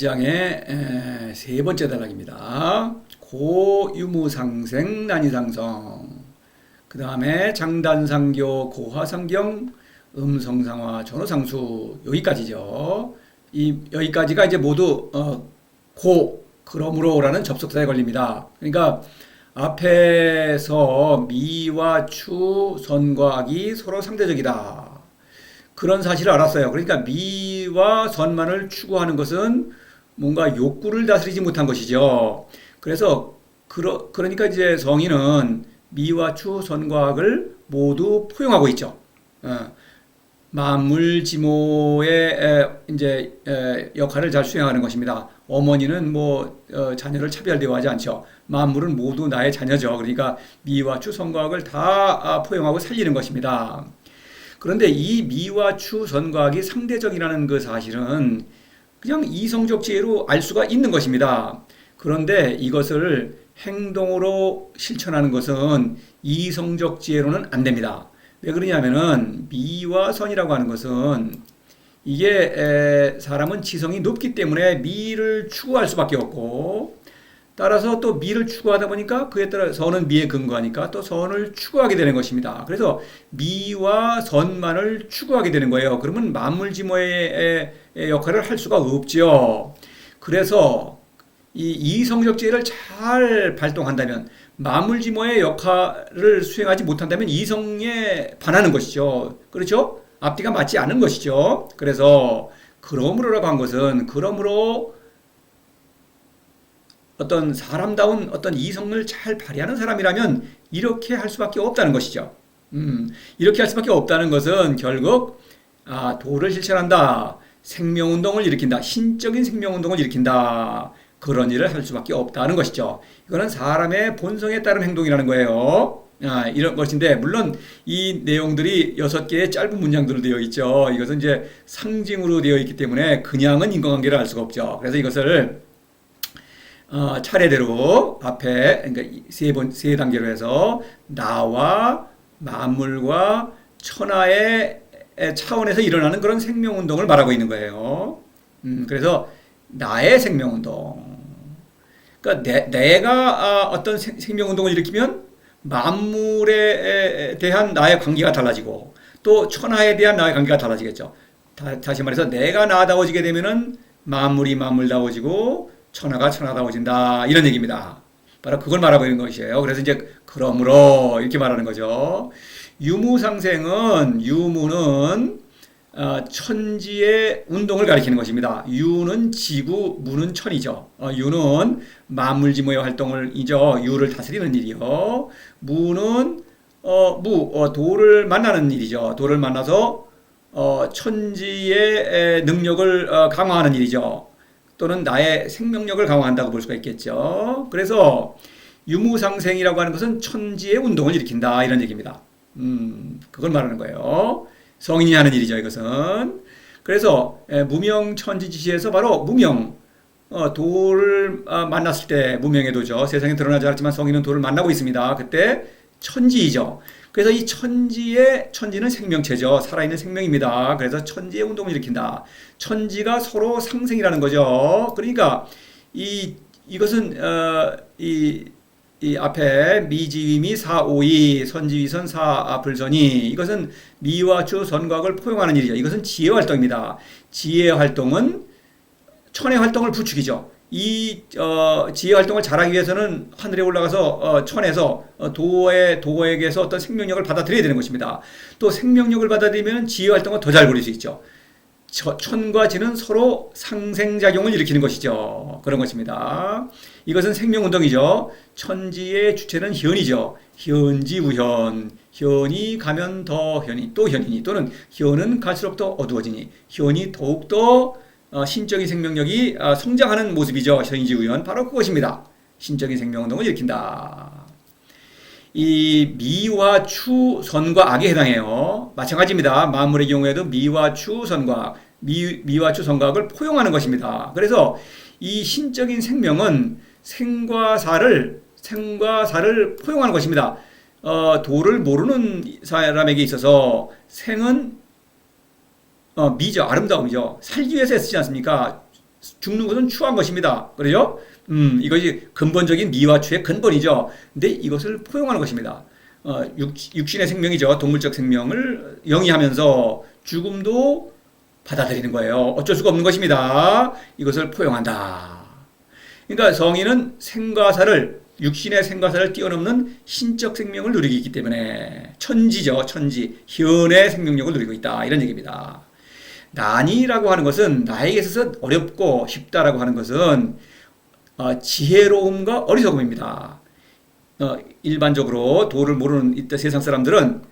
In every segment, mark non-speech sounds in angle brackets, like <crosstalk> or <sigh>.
2장의 세 번째 단락입니다. 고유무상생 난이상성 그 다음에 장단상교 고화상경 음성상화 전호상수 여기까지죠. 이 여기까지가 이제 모두 어, 고 그러므로라는 접속사에 걸립니다. 그러니까 앞에서 미와 추, 선과 악이 서로 상대적이다. 그런 사실을 알았어요. 그러니까 미와 선만을 추구하는 것은 뭔가 욕구를 다스리지 못한 것이죠. 그래서 그러, 그러니까 이제 성인은 미와 추, 선과 악을 모두 포용하고 있죠. 어, 만물지모의 에, 이제 에, 역할을 잘 수행하는 것입니다. 어머니는 뭐 어, 자녀를 차별 대우하지 않죠. 만물은 모두 나의 자녀죠. 그러니까 미와 추, 선과 악을 다 아, 포용하고 살리는 것입니다. 그런데 이 미와 추, 선과 악이 상대적이라는 그 사실은 그냥 이성적 지혜로 알 수가 있는 것입니다. 그런데 이것을 행동으로 실천하는 것은 이성적 지혜로는 안 됩니다. 왜 그러냐면은 미와 선이라고 하는 것은 이게 에, 사람은 지성이 높기 때문에 미를 추구할 수밖에 없고 따라서 또 미를 추구하다 보니까 그에 따라 선은 미에 근거하니까 또 선을 추구하게 되는 것입니다. 그래서 미와 선만을 추구하게 되는 거예요. 그러면 만물지모의 역할을 할 수가 없죠. 그래서 이 이성적 지혜를 잘 발동한다면 만물지모의 역할을 수행하지 못한다면 이성에 반하는 것이죠. 그렇죠? 앞뒤가 맞지 않은 것이죠. 그래서 그러므로라고 한 것은 그러므로 어떤 사람다운 어떤 이성을 잘 발휘하는 사람이라면 이렇게 할 수밖에 없다는 것이죠. 음, 이렇게 할 수밖에 없다는 것은 결국 아, 도를 실천한다. 생명운동을 일으킨다. 신적인 생명운동을 일으킨다. 그런 일을 할 수밖에 없다는 것이죠. 이거는 사람의 본성에 따른 행동이라는 거예요. 아, 이런 것인데, 물론 이 내용들이 여섯 개의 짧은 문장들로 되어 있죠. 이것은 이제 상징으로 되어 있기 때문에 그냥은 인과관계를 알 수가 없죠. 그래서 이것을 어, 차례대로 앞에 그러니까 세번세 단계로 해서 나와 만물과 천하의 차원에서 일어나는 그런 생명 운동을 말하고 있는 거예요. 음, 그래서 나의 생명 운동. 그러니까 내, 내가 아, 어떤 생명 운동을 일으키면 만물에 대한 나의 관계가 달라지고 또 천하에 대한 나의 관계가 달라지겠죠. 다, 다시 말해서 내가 나다워지게 되면은 만물이 만물다워지고 천하가 천하다워진다 이런 얘기입니다. 바로 그걸 말하고 있는 것이에요. 그래서 이제 그러므로 이렇게 말하는 거죠. 유무상생은 유무는 어, 천지의 운동을 가리키는 것입니다. 유는 지구, 무는 천이죠. 어, 유는 만물지모의 활동을 이죠. 유를 다스리는 일이요. 무는 어, 무 어, 도를 만나는 일이죠. 도를 만나서 어, 천지의 능력을 어, 강화하는 일이죠. 또는 나의 생명력을 강화한다고 볼 수가 있겠죠. 그래서 유무상생이라고 하는 것은 천지의 운동을 일으킨다 이런 얘기입니다. 음, 그걸 말하는 거예요. 성인이 하는 일이죠, 이것은. 그래서 무명 천지 지시에서 바로 무명, 어, 돌을 아, 만났을 때 무명의 도죠. 세상에 드러나지 않았지만 성인은 돌을 만나고 있습니다. 그때 천지이죠. 그래서 이 천지의 천지는 생명체죠. 살아있는 생명입니다. 그래서 천지의 운동을 일으킨다. 천지가 서로 상생이라는 거죠. 그러니까 이 이것은 어, 이, 이 앞에 미지위미 사오이 선지위선 사불선이 이것은 미와 주 선각을 포용하는 일이죠. 이것은 지혜 활동입니다. 지혜 활동은 천의 활동을 부추기죠. 이 어, 지혜 활동을 잘하기 위해서는 하늘에 올라가서 어, 천에서 어, 도의 도에게서 어떤 생명력을 받아들여야 되는 것입니다. 또 생명력을 받아들이면 지혜 활동을 더잘 부릴 수 있죠. 천과 지는 서로 상생작용을 일으키는 것이죠. 그런 것입니다. 이것은 생명운동이죠. 천지의 주체는 현이죠. 현지우현. 현이 가면 더 현이, 또 현이니, 또는 현은 갈수록 더 어두워지니, 현이 더욱더 어, 신적인 생명력이 어, 성장하는 모습이죠. 현지우현. 바로 그것입니다. 신적인 생명운동을 일으킨다. 이 미와 추, 선과 악에 해당해요. 마찬가지입니다. 만물의 경우에도 미와 추, 선과 미, 미와 추, 선과 악을 포용하는 것입니다. 그래서 이 신적인 생명은 생과 사를 생과 사를 포용하는 것입니다. 어, 도를 모르는 사람에게 있어서 생은 어, 미죠. 아름다움이죠. 살기 위해서 쓰지 않습니까? 죽는 것은 추한 것입니다. 그래요? 음, 이것이 근본적인 미와 추의 근본이죠. 근데 이것을 포용하는 것입니다. 어, 육, 육신의 생명이죠. 동물적 생명을 영위하면서 죽음도 받아들이는 거예요. 어쩔 수가 없는 것입니다. 이것을 포용한다. 그러니까 성인은 생과사를 육신의 생과사를 뛰어넘는 신적 생명을 누리고 있기 때문에 천지죠, 천지 현의 생명력을 누리고 있다 이런 얘기입니다. 난이라고 하는 것은 나에게 있어서 어렵고 쉽다라고 하는 것은 어, 지혜로움과 어리석음입니다. 어, 일반적으로 도를 모르는 이때 세상 사람들은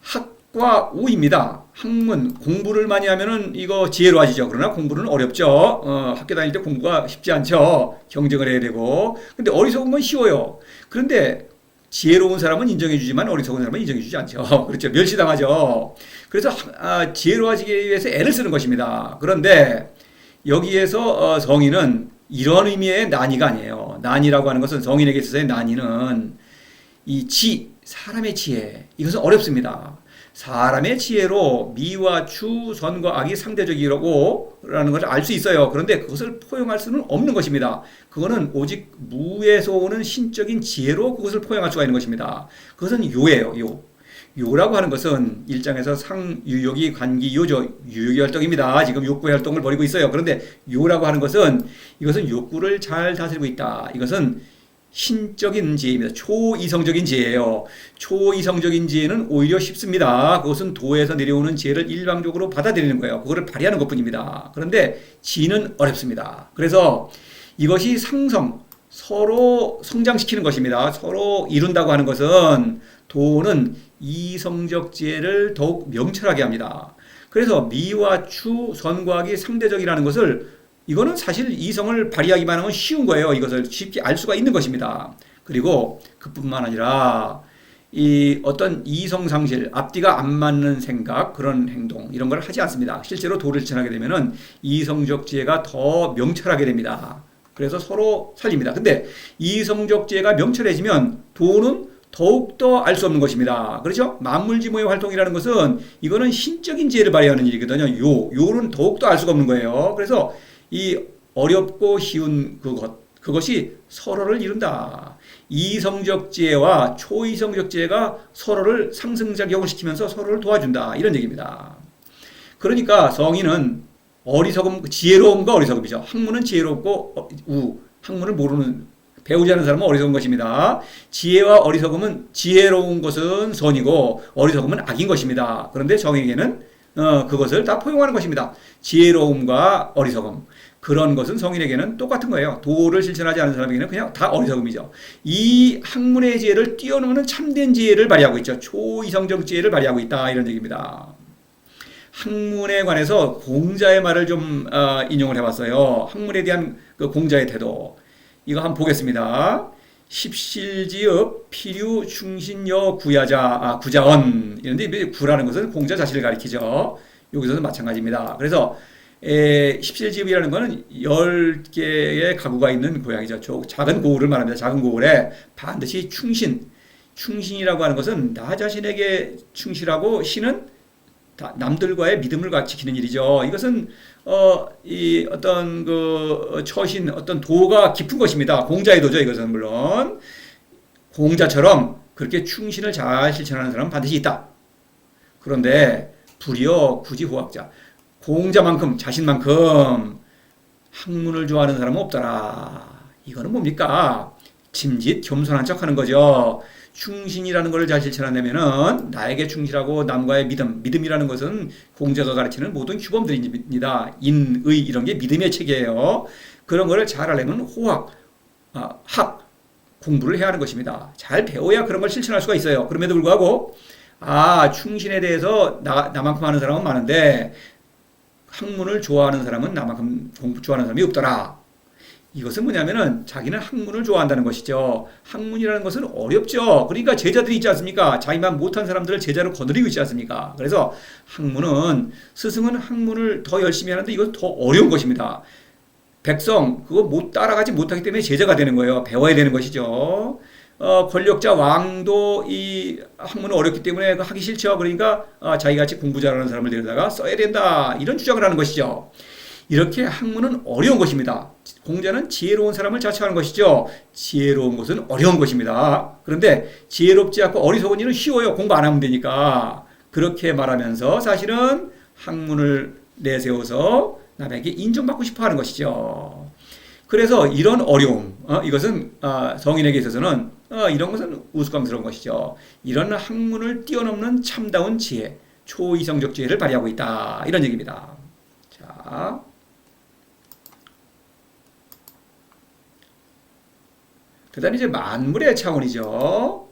학과 우입니다. 학문 공부를 많이 하면은 이거 지혜로워지죠. 그러나 공부는 어렵죠. 어, 학교 다닐 때 공부가 쉽지 않죠. 경쟁을 해야 되고. 근데 어리석은 건 쉬워요. 그런데 지혜로운 사람은 인정해주지만 어리석은 사람은 인정해주지 않죠. <laughs> 그렇죠. 멸시당하죠. 그래서 아, 지혜로워지기 위해서 애를 쓰는 것입니다. 그런데 여기에서 어, 성인은 이런 의미의 난이가 아니에요. 난이라고 하는 것은 성인에게 있어서의 난이는 이 지, 사람의 지혜. 이것은 어렵습니다. 사람의 지혜로 미와 추, 선과 악이 상대적이라고 라는 것을 알 수 있어요. 그런데 그것을 포용할 수는 없는 것입니다. 그거는 오직 무에서 오는 신적인 지혜로 그것을 포용할 수가 있는 것입니다. 그것은 요예요, 요. 요라고 하는 것은 일장에서 상유욕이 관기 요죠. 유욕의 활동입니다. 지금 욕구의 활동을 벌이고 있어요. 그런데 요라고 하는 것은 이것은 욕구를 잘 다스리고 있다. 이것은 신적인 지혜입니다. 초이성적인 지혜예요. 초이성적인 지혜는 오히려 쉽습니다. 그것은 도에서 내려오는 지혜를 일방적으로 받아들이는 거예요. 그거를 발휘하는 것뿐입니다. 그런데 지는 어렵습니다. 그래서 이것이 상성, 서로 성장시키는 것입니다. 서로 이룬다고 하는 것은 도는 이성적 지혜를 더욱 명철하게 합니다. 그래서 미와 추, 선과학이 상대적이라는 것을 이거는 사실 이성을 발휘하기만 하면 쉬운 거예요. 이것을 쉽게 알 수가 있는 것입니다. 그리고 그뿐만 아니라 이 어떤 이성 상실, 앞뒤가 안 맞는 생각, 그런 행동 이런 걸 하지 않습니다. 실제로 도를 지나게 되면은 이성적 지혜가 더 명철하게 됩니다. 그래서 서로 살립니다. 근데 이성적 지혜가 명철해지면 도는 더욱더 알 수 없는 것입니다. 그렇죠? 만물지모의 활동이라는 것은 이거는 신적인 지혜를 발휘하는 일이거든요. 요, 요는 더욱더 알 수가 없는 거예요. 그래서 이 어렵고 쉬운 그것, 그것이 서로를 이룬다. 이성적 지혜와 초이성적 지혜가 서로를 상승작용을 시키면서 서로를 도와준다. 이런 얘기입니다. 그러니까 성인은 어리석음, 지혜로움과 어리석음이죠. 학문은 지혜롭고 어, 우, 학문을 모르는 배우지 않은 사람은 어리석은 것입니다. 지혜와 어리석음은 지혜로운 것은 선이고 어리석음은 악인 것입니다. 그런데 정에게는 어, 그것을 다 포용하는 것입니다. 지혜로움과 어리석음. 그런 것은 성인에게는 똑같은 거예요. 도를 실천하지 않은 사람에게는 그냥 다 어리석음이죠. 이 학문의 지혜를 뛰어넘는 참된 지혜를 발휘하고 있죠. 초이성적 지혜를 발휘하고 있다. 이런 얘기입니다. 학문에 관해서 공자의 말을 좀 어, 인용을 해봤어요. 학문에 대한 그 공자의 태도. 이거 한번 보겠습니다. 십실지읍 필유 충신여 구야자 아, 구자언 이런데 구라는 것은 공자 자신을 가리키죠. 여기서도 마찬가지입니다. 그래서 에, 십실지읍이라는 것은 열 개의 가구가 있는 고향이죠. 작은 고을을 말합니다. 작은 고을에 반드시 충신 충신이라고 하는 것은 나 자신에게 충실하고 신은 남들과의 믿음을 지키는 일이죠. 이것은 어, 이 어떤 그 처신, 어떤 도가 깊은 것입니다. 공자의 도죠. 이것은 물론 공자처럼 그렇게 충신을 잘 실천하는 사람은 반드시 있다. 그런데 불이여 굳이 호학자, 공자만큼 자신만큼 학문을 좋아하는 사람은 없더라. 이거는 뭡니까? 짐짓 겸손한 척하는 거죠. 충신이라는 것을 잘 실천한다면은 나에게 충실하고 남과의 믿음, 믿음이라는 것은 공자가 가르치는 모든 규범들입니다. 인의 이런 게 믿음의 체계예요. 그런 거를 잘 하려면 호학, 아, 학 공부를 해야 하는 것입니다. 잘 배워야 그런 걸 실천할 수가 있어요. 그럼에도 불구하고 아 충신에 대해서 나, 나만큼 하는 사람은 많은데 학문을 좋아하는 사람은 나만큼 공부 좋아하는 사람이 없더라. 이것은 뭐냐면은 자기는 학문을 좋아한다는 것이죠. 학문이라는 것은 어렵죠. 그러니까 제자들이 있지 않습니까? 자기만 못한 사람들을 제자로 거느리고 있지 않습니까? 그래서 학문은 스승은 학문을 더 열심히 하는데 이건 더 어려운 것입니다. 백성 그거 못 따라가지 못하기 때문에 제자가 되는 거예요. 배워야 되는 것이죠. 어, 권력자 왕도 이 학문은 어렵기 때문에 하기 싫죠. 그러니까 어, 자기 같이 공부 잘하는 사람을 데려다가 써야 된다. 이런 주장을 하는 것이죠. 이렇게 학문은 어려운 것입니다. 공자는 지혜로운 사람을 자처하는 것이죠. 지혜로운 것은 어려운 것입니다. 그런데 지혜롭지 않고 어리석은 일은 쉬워요. 공부 안 하면 되니까. 그렇게 말하면서 사실은 학문을 내세워서 남에게 인정받고 싶어 하는 것이죠. 그래서 이런 어려움, 어, 이것은 어, 성인에게 있어서는 어, 이런 것은 우스꽝스러운 것이죠. 이런 학문을 뛰어넘는 참다운 지혜, 초이성적 지혜를 발휘하고 있다. 이런 얘기입니다. 자. 그 다음에 이제 만물의 차원이죠.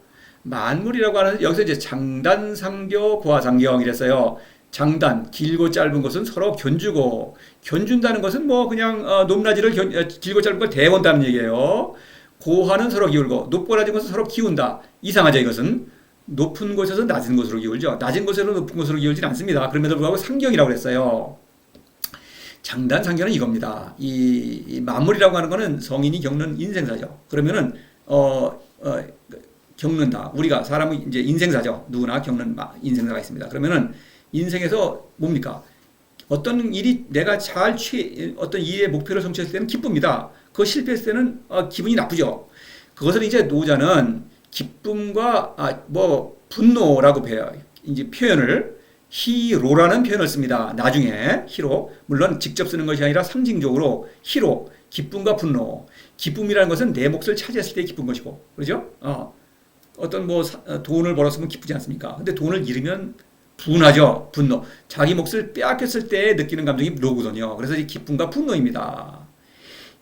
만물이라고 하는 여기서 이제 장단상교, 고하상경 이랬어요. 장단 길고 짧은 것은 서로 견주고 견준다는 것은 뭐 그냥 어, 높낮이를 견, 어, 길고 짧은 걸 대본다는 얘기예요. 고하는 서로 기울고 높고 낮은 것은 서로 기운다. 이상하죠 이것은 높은 곳에서 낮은 곳으로 기울죠. 낮은 곳에서 높은 곳으로 기울지는 않습니다. 그럼에도 불구하고 상경이라고 그랬어요. 장단 상경은 이겁니다. 이, 이 만물이라고 하는 것은 성인이 겪는 인생사죠. 그러면은 어, 어 겪는다. 우리가 사람은 이제 인생사죠. 누구나 겪는 인생사가 있습니다. 그러면은 인생에서 뭡니까? 어떤 일이 내가 잘 취, 어떤 일의 목표를 성취했을 때는 기쁩니다. 그거 실패했을 때는 어, 기분이 나쁘죠. 그것을 이제 노자는 기쁨과 아, 뭐 분노라고 배요. 이제 표현을 히로라는 표현을 씁니다. 나중에 히로 물론 직접 쓰는 것이 아니라 상징적으로 히로 기쁨과 분노. 기쁨이라는 것은 내 몫을 차지했을 때 기쁜 것이고 그렇죠? 어. 어떤 뭐 사, 어, 돈을 벌었으면 기쁘지 않습니까? 근데 돈을 잃으면 분하죠. 분노. 자기 몫을 빼앗겼을 때 느끼는 감정이 노거든요. 그래서 이 기쁨과 분노입니다.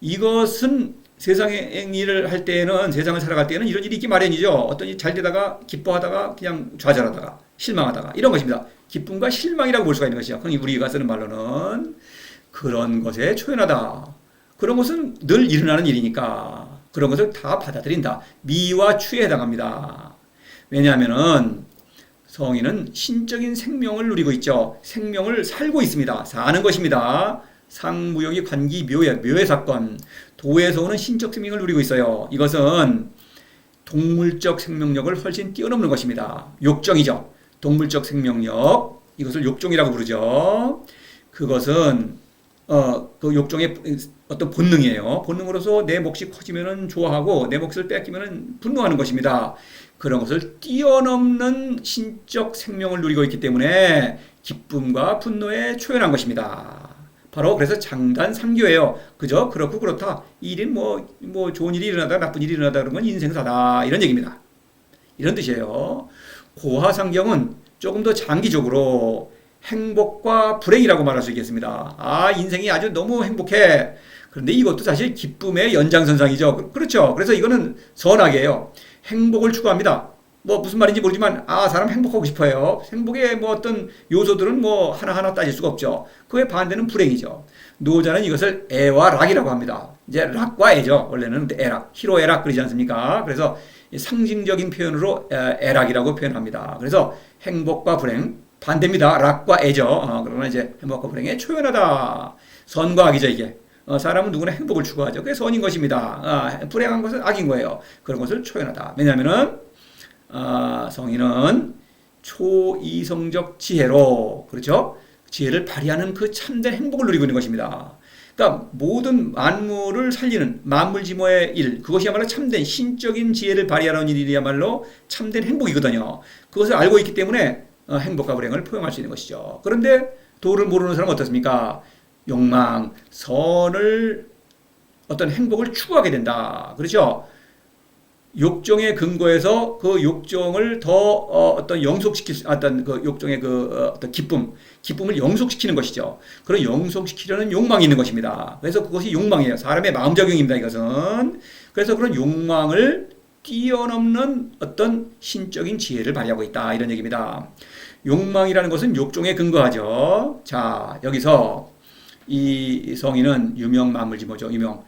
이것은 세상의 일을 할 때는 세상을 살아갈 때는 이런 일이 있기 마련이죠. 어떤 일이 잘 되다가 기뻐하다가 그냥 좌절하다가 실망하다가 이런 것입니다. 기쁨과 실망이라고 볼 수가 있는 것이죠. 그럼 우리가 쓰는 말로는 그런 것에 초연하다. 그런 것은 늘 일어나는 일이니까 그런 것을 다 받아들인다. 미와 추에 해당합니다. 왜냐하면은 성인은 신적인 생명을 누리고 있죠. 생명을 살고 있습니다. 사는 것입니다. 상무역이 관기 묘의 묘의 사건. 도에서 오는 신적 생명을 누리고 있어요. 이것은 동물적 생명력을 훨씬 뛰어넘는 것입니다. 욕정이죠. 동물적 생명력. 이것을 욕종이라고 부르죠. 그것은 어, 그 욕종의 어떤 본능이에요. 본능으로서 내 몫이 커지면은 좋아하고 내 몫을 뺏기면은 분노하는 것입니다. 그런 것을 뛰어넘는 신적 생명을 누리고 있기 때문에 기쁨과 분노에 초연한 것입니다. 바로 그래서 장단 삼교예요. 그죠? 그렇고 그렇다. 일인 뭐, 뭐 좋은 일이 일어나다 나쁜 일이 일어나다 그런 건 인생사다. 이런 얘기입니다. 이런 뜻이에요. 고하상경은 조금 더 장기적으로 행복과 불행이라고 말할 수 있겠습니다. 아, 인생이 아주 너무 행복해. 그런데 이것도 사실 기쁨의 연장선상이죠. 그렇죠. 그래서 이거는 선악이에요. 행복을 추구합니다. 뭐 무슨 말인지 모르지만 아 사람 행복하고 싶어요. 행복의 뭐 어떤 요소들은 뭐 하나하나 따질 수가 없죠. 그에 반대는 불행이죠. 노자는 이것을 애와 락이라고 합니다. 이제 락과 애죠. 원래는 애락, 히로 애락 그러지 않습니까? 그래서 상징적인 표현으로 애락이라고 표현합니다. 그래서 행복과 불행 반대입니다. 락과 애죠. 어, 그러나 이제 행복과 불행에 초연하다. 선과 악이죠 이게. 어, 사람은 누구나 행복을 추구하죠. 그게 선인 것입니다. 어, 불행한 것은 악인 거예요. 그런 것을 초연하다. 왜냐하면은 어, 성인은 초이성적 지혜로 그렇죠? 지혜를 발휘하는 그 참된 행복을 누리고 있는 것입니다. 그러니까 모든 만물을 살리는 만물지모의 일 그것이야말로 참된 신적인 지혜를 발휘하는 일이야말로 참된 행복이거든요. 그것을 알고 있기 때문에 어, 행복과 불행을 포용할 수 있는 것이죠. 그런데 도를 모르는 사람은 어떻습니까? 욕망, 선을 어떤 행복을 추구하게 된다. 그렇죠? 욕정의 근거에서 그 욕정을 더 어, 떤 영속시킬 수, 어떤 그 욕정의 그 어, 떤 기쁨, 기쁨을 영속시키는 것이죠. 그런 영속시키려는 욕망이 있는 것입니다. 그래서 그것이 욕망이에요. 사람의 마음작용입니다. 이것은. 그래서 그런 욕망을 뛰어넘는 어떤 신적인 지혜를 발휘하고 있다. 이런 얘기입니다. 욕망이라는 것은 욕종에 근거하죠. 자, 여기서 이 성인은 유명 만물지모죠. 유명.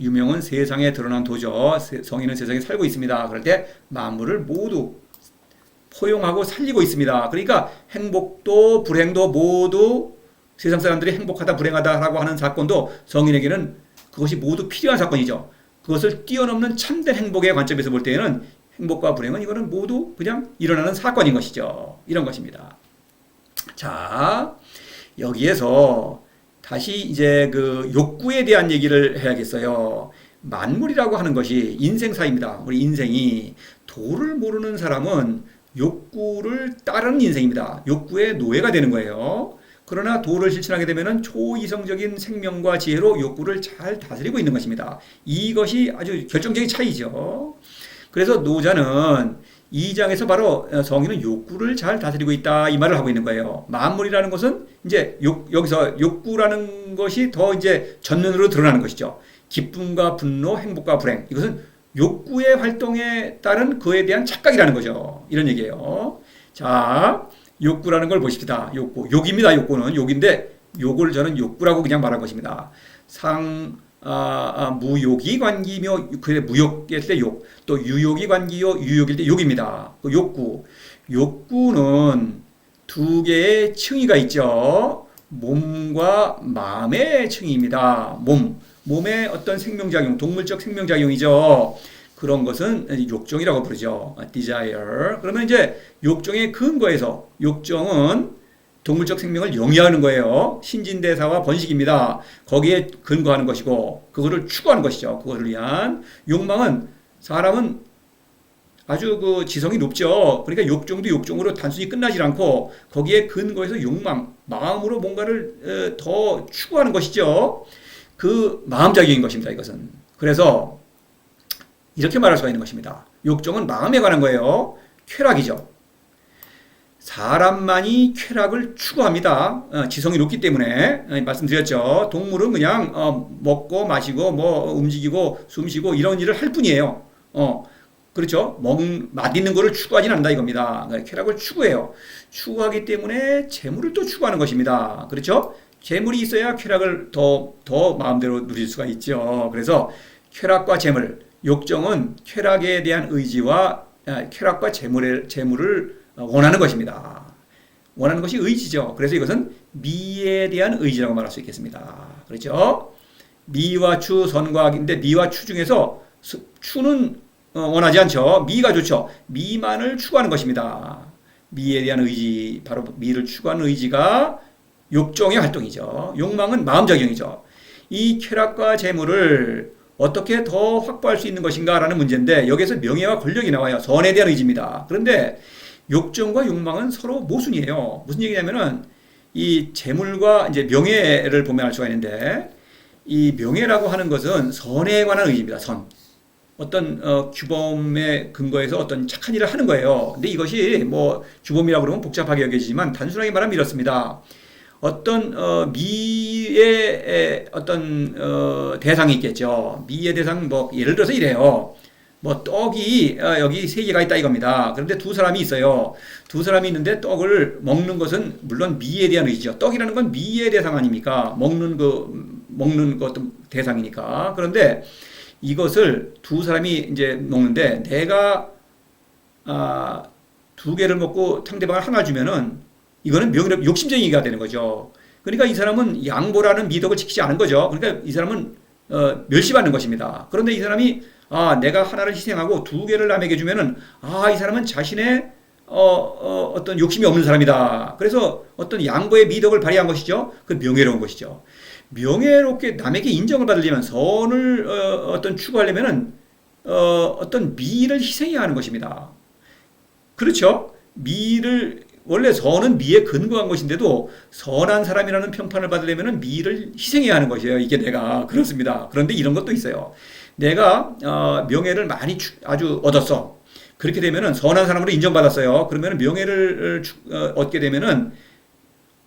유명은 세상에 드러난 도죠. 성인은 세상에 살고 있습니다. 그럴 때 만물을 모두 포용하고 살리고 있습니다. 그러니까 행복도 불행도 모두 세상 사람들이 행복하다 불행하다라고 하는 사건도 성인에게는 그것이 모두 필요한 사건이죠. 그것을 뛰어넘는 참된 행복의 관점에서 볼 때에는 행복과 불행은 이거는 모두 그냥 일어나는 사건인 것이죠. 이런 것입니다. 자, 여기에서 다시 이제 그 욕구에 대한 얘기를 해야겠어요. 만물이라고 하는 것이 인생사입니다. 우리 인생이 도를 모르는 사람은 욕구를 따르는 인생입니다. 욕구의 노예가 되는 거예요. 그러나 도를 실천하게 되면 초이성적인 생명과 지혜로 욕구를 잘 다스리고 있는 것입니다. 이것이 아주 결정적인 차이죠. 그래서 노자는 이 장에서 바로 성인은 욕구를 잘 다스리고 있다 이 말을 하고 있는 거예요. 만물이라는 것은 이제 욕, 여기서 욕구라는 것이 더 이제 전면으로 드러나는 것이죠. 기쁨과 분노, 행복과 불행 이것은 욕구의 활동에 따른 그에 대한 착각이라는 거죠. 이런 얘기예요. 자, 욕구라는 걸 보십시다. 욕구, 욕입니다. 욕구는 욕인데 욕을 저는 욕구라고 그냥 말한 것입니다. 상 아, 아, 무욕이 관기며 그래 무욕일 때 욕, 또 유욕이 관기요 유욕일 때 욕입니다. 그 욕구, 욕구는 두 개의 층위가 있죠. 몸과 마음의 층위입니다. 몸, 몸의 어떤 생명작용, 동물적 생명작용이죠. 그런 것은 욕정이라고 부르죠. desire. 그러면 이제 욕정의 근거에서 욕정은 동물적 생명을 영위하는 거예요. 신진대사와 번식입니다. 거기에 근거하는 것이고 그거를 추구하는 것이죠. 그거를 위한 욕망은 사람은 아주 그 지성이 높죠. 그러니까 욕정도 욕정으로 단순히 끝나질 않고 거기에 근거해서 욕망, 마음으로 뭔가를 더 추구하는 것이죠. 그 마음작용인 것입니다. 이것은. 그래서 이렇게 말할 수가 있는 것입니다. 욕정은 마음에 관한 거예요. 쾌락이죠. 사람만이 쾌락을 추구합니다. 어, 지성이 높기 때문에 어, 말씀드렸죠. 동물은 그냥 어, 먹고 마시고 뭐 움직이고 숨쉬고 이런 일을 할 뿐이에요. 어, 그렇죠. 먹, 맛있는 거를 추구하지는 않는다 이겁니다. 그러니까 쾌락을 추구해요. 추구하기 때문에 재물을 또 추구하는 것입니다. 그렇죠. 재물이 있어야 쾌락을 더, 더 마음대로 누릴 수가 있죠. 그래서 쾌락과 재물, 욕정은 쾌락에 대한 의지와 아, 쾌락과 재물의, 재물을 원하는 것입니다. 원하는 것이 의지죠. 그래서 이것은 미에 대한 의지라고 말할 수 있겠습니다. 그렇죠? 미와 추, 선과 악인데 미와 추 중에서 추는 어, 원하지 않죠. 미가 좋죠. 미만을 추구하는 것입니다. 미에 대한 의지, 바로 미를 추구하는 의지가 욕정의 활동이죠. 욕망은 마음작용이죠. 이 쾌락과 재물을 어떻게 더 확보할 수 있는 것인가라는 문제인데 여기서 명예와 권력이 나와요. 선에 대한 의지입니다. 그런데 욕정과 욕망은 서로 모순이에요. 무슨 얘기냐면은 이 재물과 이제 명예를 보면 알 수가 있는데 이 명예라고 하는 것은 선에 관한 의지입니다. 선. 어떤 어, 규범에 근거해서 어떤 착한 일을 하는 거예요. 근데 이것이 뭐 규범이라고 그러면 복잡하게 여겨지지만 단순하게 말하면 이렇습니다. 어떤 어, 미의 어떤 어, 대상이 있겠죠. 미의 대상 뭐 예를 들어서 이래요. 뭐 떡이 어, 여기 세 개가 있다 이겁니다. 그런데 두 사람이 있어요. 두 사람이 있는데 떡을 먹는 것은 물론 미에 대한 의지죠. 떡이라는 건 미의 대상 아닙니까? 먹는 그 먹는 것 대상이니까. 그런데 이것을 두 사람이 이제 먹는데 내가 아, 두 개를 먹고 상대방을 하나 주면은 이거는 명예 욕심쟁이가 되는 거죠. 그러니까 이 사람은 양보라는 미덕을 지키지 않은 거죠. 그러니까 이 사람은 어, 멸시받는 것입니다. 그런데 이 사람이 아 내가 하나를 희생하고 두 개를 남에게 주면은 아 이 사람은 자신의 어, 어, 어떤 욕심이 없는 사람이다. 그래서 어떤 양보의 미덕을 발휘한 것이죠. 그 명예로운 것이죠. 명예롭게 남에게 인정을 받으려면 선을 어, 어떤 추구하려면은 어, 어떤 미를 희생해야 하는 것입니다. 그렇죠? 미를 원래 선은 미에 근거한 것인데도 선한 사람이라는 평판을 받으려면 미를 희생해야 하는 것이에요. 이게 내가 그렇습니다. 그런데 이런 것도 있어요. 내가 어, 명예를 많이 추, 아주 얻었어. 그렇게 되면은 선한 사람으로 인정받았어요. 그러면 명예를 어, 얻게 되면은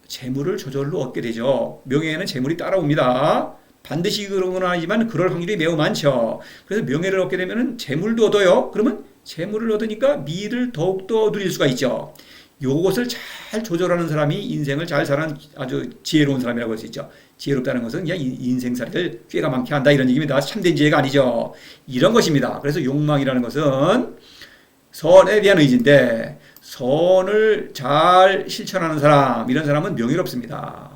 재물을 저절로 얻게 되죠. 명예에는 재물이 따라옵니다. 반드시 그런 건 아니지만 그럴 확률이 매우 많죠. 그래서 명예를 얻게 되면은 재물도 얻어요. 그러면 재물을 얻으니까 미를 더욱더 누릴 수가 있죠. 요것을 잘 조절하는 사람이 인생을 잘 사는 아주 지혜로운 사람이라고 할 수 있죠. 지혜롭다는 것은 그냥 인생살이를 꾀가 많게 한다 이런 얘기입니다. 참된 지혜가 아니죠. 이런 것입니다. 그래서 욕망이라는 것은 선에 대한 의지인데 선을 잘 실천하는 사람 이런 사람은 명예롭습니다.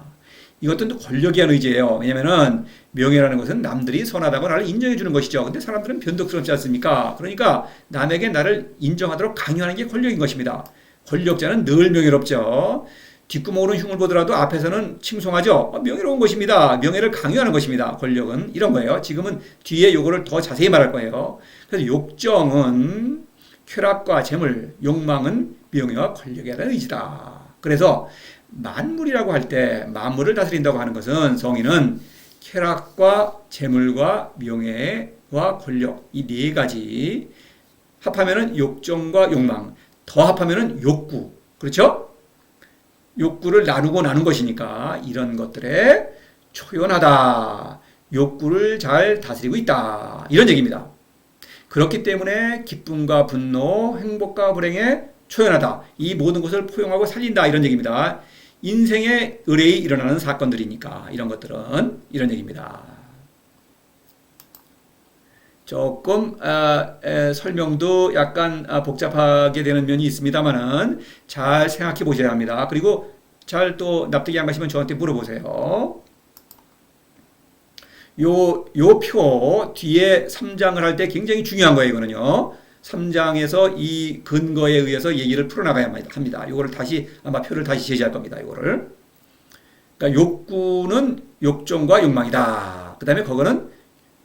이것도 또 권력에 대한 의지예요. 왜냐면은 명예라는 것은 남들이 선하다고 나를 인정해 주는 것이죠. 근데 사람들은 변덕스럽지 않습니까? 그러니까 남에게 나를 인정하도록 강요하는 게 권력인 것입니다. 권력자는 늘 명예롭죠. 뒷구멍으로 흉을 보더라도 앞에서는 칭송하죠. 어, 명예로운 것입니다. 명예를 강요하는 것입니다. 권력은 이런 거예요. 지금은 뒤에 요거를 더 자세히 말할 거예요. 그래서 욕정은 쾌락과 재물, 욕망은 명예와 권력에 대한 의지다. 그래서 만물이라고 할 때 만물을 다스린다고 하는 것은 성인은 쾌락과 재물과 명예와 권력 이 네 가지 합하면은 욕정과 욕망 더 합하면은 욕구 그렇죠? 욕구를 나누고 나눈 것이니까 이런 것들에 초연하다. 욕구를 잘 다스리고 있다. 이런 얘기입니다. 그렇기 때문에 기쁨과 분노, 행복과 불행에 초연하다. 이 모든 것을 포용하고 살린다. 이런 얘기입니다. 인생의 의뢰이 일어나는 사건들이니까 이런 것들은 이런 얘기입니다. 조금 아, 에, 설명도 약간 아, 복잡하게 되는 면이 있습니다만은 잘 생각해 보셔야 합니다. 그리고 잘 또 납득이 안 가시면 저한테 물어보세요. 요, 요 표 뒤에 3장을 할 때 굉장히 중요한 거예요, 이거는요. 3장에서 이 근거에 의해서 얘기를 풀어나가야 합니다. 요거를 다시, 아마 표를 다시 제시할 겁니다, 요거를. 그러니까 욕구는 욕정과 욕망이다. 그 다음에 그거는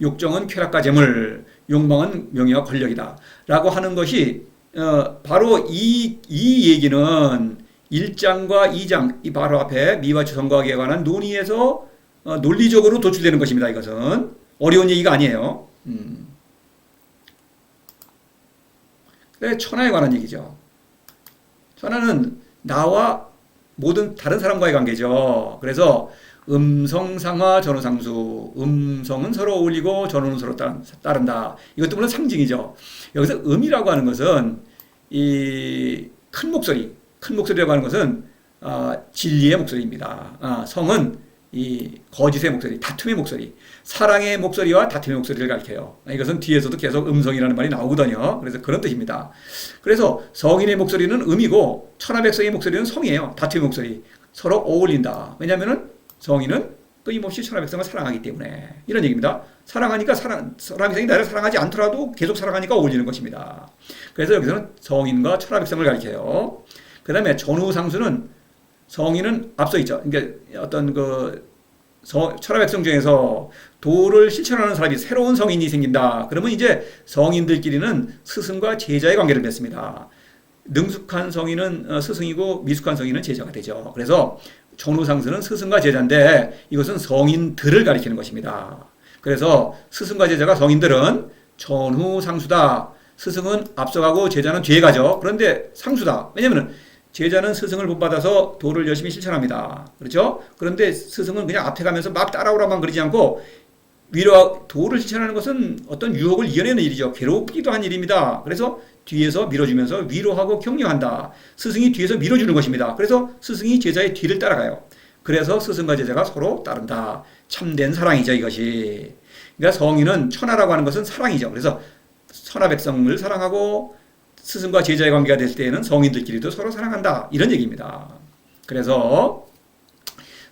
욕정은 쾌락과 재물, 욕망은 명예와 권력이다. 라고 하는 것이, 어, 바로 이, 이 얘기는 1장과 2장, 이 바로 앞에 미와 주성과학에 관한 논의에서 어, 논리적으로 도출되는 것입니다. 이것은 어려운 얘기가 아니에요. 음. 네, 천하에 관한 얘기죠. 천하는 나와 모든 다른 사람과의 관계죠. 그래서 음성상화 전후상수 음성은 서로 어울리고 전후는 서로 따른다. 이것도 물론 상징이죠. 여기서 음이라고 하는 것은 이 큰 목소리, 큰 목소리라고 하는 것은 어, 진리의 목소리입니다. 어, 성은 이 거짓의 목소리, 다툼의 목소리, 사랑의 목소리와 다툼의 목소리를 가리켜요. 이것은 뒤에서도 계속 음성이라는 말이 나오거든요. 그래서 그런 뜻입니다. 그래서 성인의 목소리는 음이고 천하백성의 목소리는 성이에요. 다툼의 목소리. 서로 어울린다. 왜냐하면 성인은 끊임없이 천하 백성을 사랑하기 때문에 이런 얘기입니다. 사랑하니까 사랑, 천하백성이 나를 사랑하지 않더라도 계속 사랑하니까 어울리는 것입니다. 그래서 여기서는 성인과 천하 백성을 가리켜요. 그 다음에 전후상수는 성인은 앞서 있죠. 그러니까 어떤 그 철학백성 중에서 도를 실천하는 사람이 새로운 성인이 생긴다. 그러면 이제 성인들끼리는 스승과 제자의 관계를 맺습니다. 능숙한 성인은 어, 스승이고 미숙한 성인은 제자가 되죠. 그래서 전후상수는 스승과 제자인데 이것은 성인들을 가리키는 것입니다. 그래서 스승과 제자가 성인들은 전후상수다. 스승은 앞서가고 제자는 뒤에 가죠. 그런데 상수다. 왜냐하면 제자는 스승을 본받아서 도를 열심히 실천합니다. 그렇죠? 그런데 스승은 그냥 앞에 가면서 막 따라오라만 그러지 않고 위로 도를 실천하는 것은 어떤 유혹을 이겨내는 일이죠. 괴롭기도 한 일입니다. 그래서 뒤에서 밀어주면서 위로하고 격려한다. 스승이 뒤에서 밀어주는 것입니다. 그래서 스승이 제자의 뒤를 따라가요. 그래서 스승과 제자가 서로 따른다. 참된 사랑이죠, 이것이. 그러니까 성인은 천하라고 하는 것은 사랑이죠. 그래서 천하 백성을 사랑하고 스승과 제자의 관계가 될 때에는 성인들끼리도 서로 사랑한다. 이런 얘기입니다. 그래서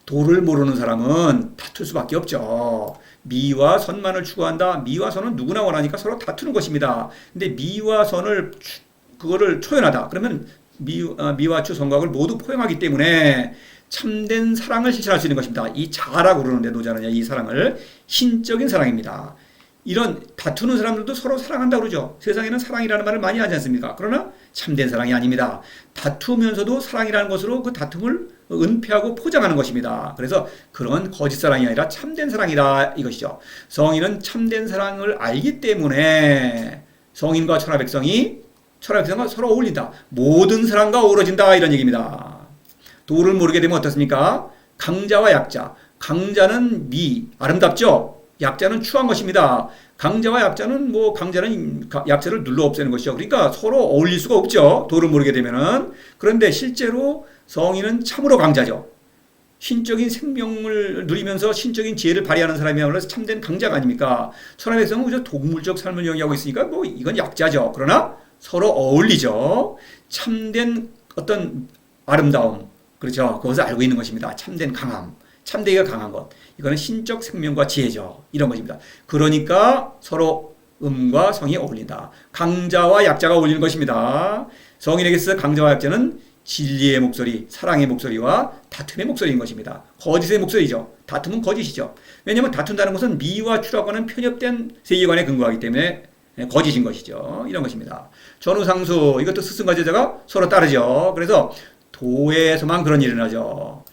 도를 모르는 사람은 다툴 수밖에 없죠. 미와 선만을 추구한다. 미와 선은 누구나 원하니까 서로 다투는 것입니다. 근데 미와 선을 그거를 초연하다. 그러면 미, 어, 미와 추 성각을 모두 포용하기 때문에 참된 사랑을 실천할 수 있는 것입니다. 이 자라고 그러는데 노자는 이 사랑을 신적인 사랑입니다. 이런 다투는 사람들도 서로 사랑한다 그러죠. 세상에는 사랑이라는 말을 많이 하지 않습니까? 그러나 참된 사랑이 아닙니다. 다투면서도 사랑이라는 것으로 그 다툼을 은폐하고 포장하는 것입니다. 그래서 그런 거짓 사랑이 아니라 참된 사랑이다 이것이죠. 성인은 참된 사랑을 알기 때문에 성인과 천하 백성이 천하 백성과 서로 어울린다. 모든 사람과 어우러진다 이런 얘기입니다. 도를 모르게 되면 어떻습니까? 강자와 약자. 강자는 미 아름답죠. 약자는 추한 것입니다. 강자와 약자는 뭐 강자는 약자를 눌러 없애는 것이죠. 그러니까 서로 어울릴 수가 없죠. 도를 모르게 되면은. 그런데 실제로 성인은 참으로 강자죠. 신적인 생명을 누리면서 신적인 지혜를 발휘하는 사람이야말로 참된 강자가 아닙니까? 천하백성은 그저 동물적 삶을 영위하고 있으니까 뭐 이건 약자죠. 그러나 서로 어울리죠. 참된 어떤 아름다움, 그렇죠. 그것을 알고 있는 것입니다. 참된 강함. 참되기가 강한 것. 이거는 신적 생명과 지혜죠. 이런 것입니다. 그러니까 서로 음과 성이 어울린다. 강자와 약자가 어울리는 것입니다. 성인에게 서 강자와 약자는 진리의 목소리, 사랑의 목소리와 다툼의 목소리인 것입니다. 거짓의 목소리죠. 다툼은 거짓이죠. 왜냐하면 다툰다는 것은 미와 하는 편협된 세계관에 근거하기 때문에 거짓인 것이죠. 이런 것입니다. 전후상수 이것도 스승과 제자가 서로 따르죠. 그래서 도에서만 그런 일이 일어나죠.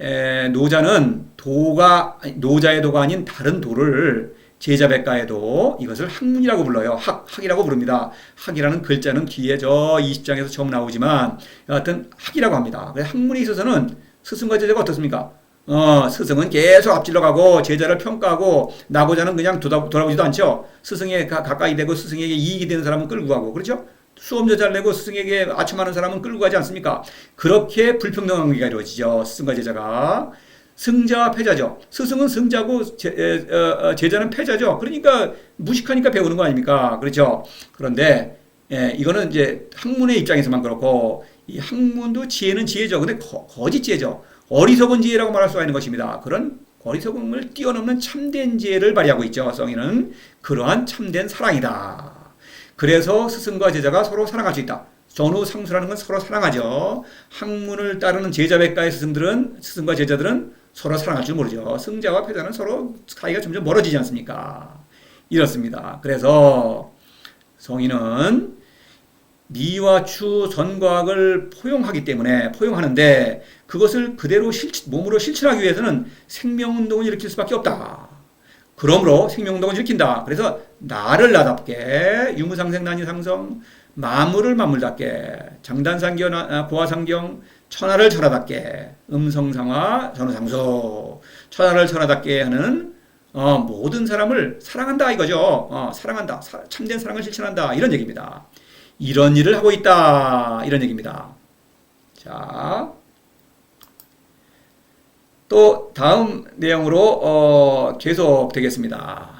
에, 노자는 도가 노자의 도가 아닌 다른 도를 제자 백가에도 이것을 학문이라고 불러요. 학, 학이라고 부릅니다. 학이라는 글자는 뒤에 저 20장에서 처음 나오지만 여하튼 학이라고 합니다. 학문에 있어서는 스승과 제자가 어떻습니까? 어, 스승은 계속 앞질러 가고 제자를 평가하고 나고자는 그냥 돌아, 돌아보지도 않죠. 스승에 가, 가까이 되고 스승에게 이익이 되는 사람은 끌고 가고 그렇죠? 수험료 잘 내고 스승에게 아첨하는 사람은 끌고 가지 않습니까? 그렇게 불평등한 관계가 이루어지죠. 스승과 제자가. 승자와 패자죠. 스승은 승자고 제, 에, 어, 어, 제자는 패자죠. 그러니까 무식하니까 배우는 거 아닙니까? 그렇죠. 그런데 예, 이거는 이제 학문의 입장에서만 그렇고 이 학문도 지혜는 지혜죠. 근데 거, 거짓 지혜죠. 어리석은 지혜라고 말할 수가 있는 것입니다. 그런 어리석음을 뛰어넘는 참된 지혜를 발휘하고 있죠. 성인은 그러한 참된 사랑이다. 그래서 스승과 제자가 서로 사랑할 수 있다. 전후 상수라는 건 서로 사랑하죠. 학문을 따르는 제자 백가의 스승들은 스승과 제자들은 서로 사랑할 줄 모르죠. 승자와 패자는 서로 사이가 점점 멀어지지 않습니까? 이렇습니다. 그래서 성인은 미와 추 전과학을 포용하기 때문에 포용하는데 그것을 그대로 실, 몸으로 실천하기 위해서는 생명운동을 일으킬 수밖에 없다. 그러므로 생명운동을 일으킨다. 그래서 나를 나답게 유무상생 난이 상성 만물을 만물답게 장단상경 아, 고화상경 천하를 천하답게 음성상화 전후상수 천하를 천하답게 하는 어, 모든 사람을 사랑한다 이거죠. 어, 사랑한다. 사, 참된 사랑을 실천한다. 이런 얘기입니다. 이런 일을 하고 있다. 이런 얘기입니다. 자. 또 다음 내용으로 어, 계속 되겠습니다.